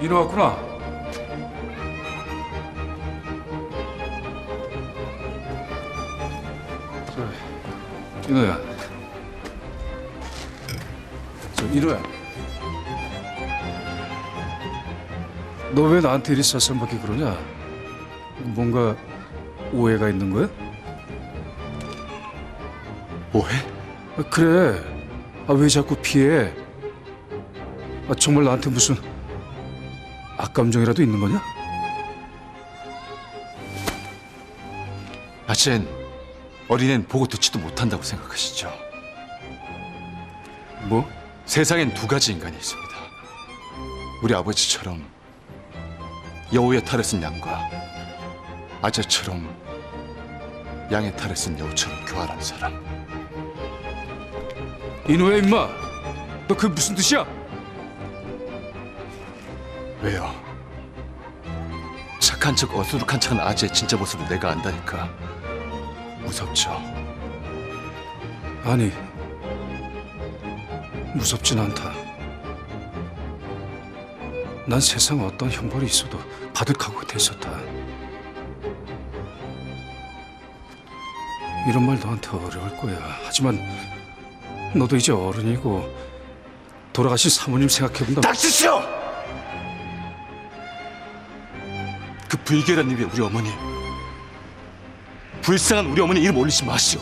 이리 왔구나. 저, 인호야. 저, 인호야. 너 왜 나한테 이리 쌀쌀맞게 그러냐? 뭔가 오해가 있는 거야? 오해? 아, 그래. 아, 왜 자꾸 피해? 아, 정말 나한테 무슨 악감정이라도 있는 거냐? 아젠 어린애는 보고 듣지도 못한다고 생각하시죠? 뭐? 세상엔 두 가지 인간이 있습니다. 우리 아버지처럼 여우의 탈을 쓴 양과 아재처럼 양의 탈을 쓴 여우처럼 교활한 사람. 이노야 임마. 너 그게 무슨 뜻이야? 왜요? 착한 척 어수룩한 척한 아재의 진짜 모습을 내가 안다니까 무섭죠? 아니. 무섭진 않다. 난 세상 어떤 형벌이 있어도 받을 각오가 돼 있었다. 이런 말 너한테 어려울 거야. 하지만 너도 이제 어른이고 돌아가신 사모님 생각해본다. 닥치시오! 그 불결한 입에 우리 어머니 불쌍한 우리 어머니 이름 올리지 마시오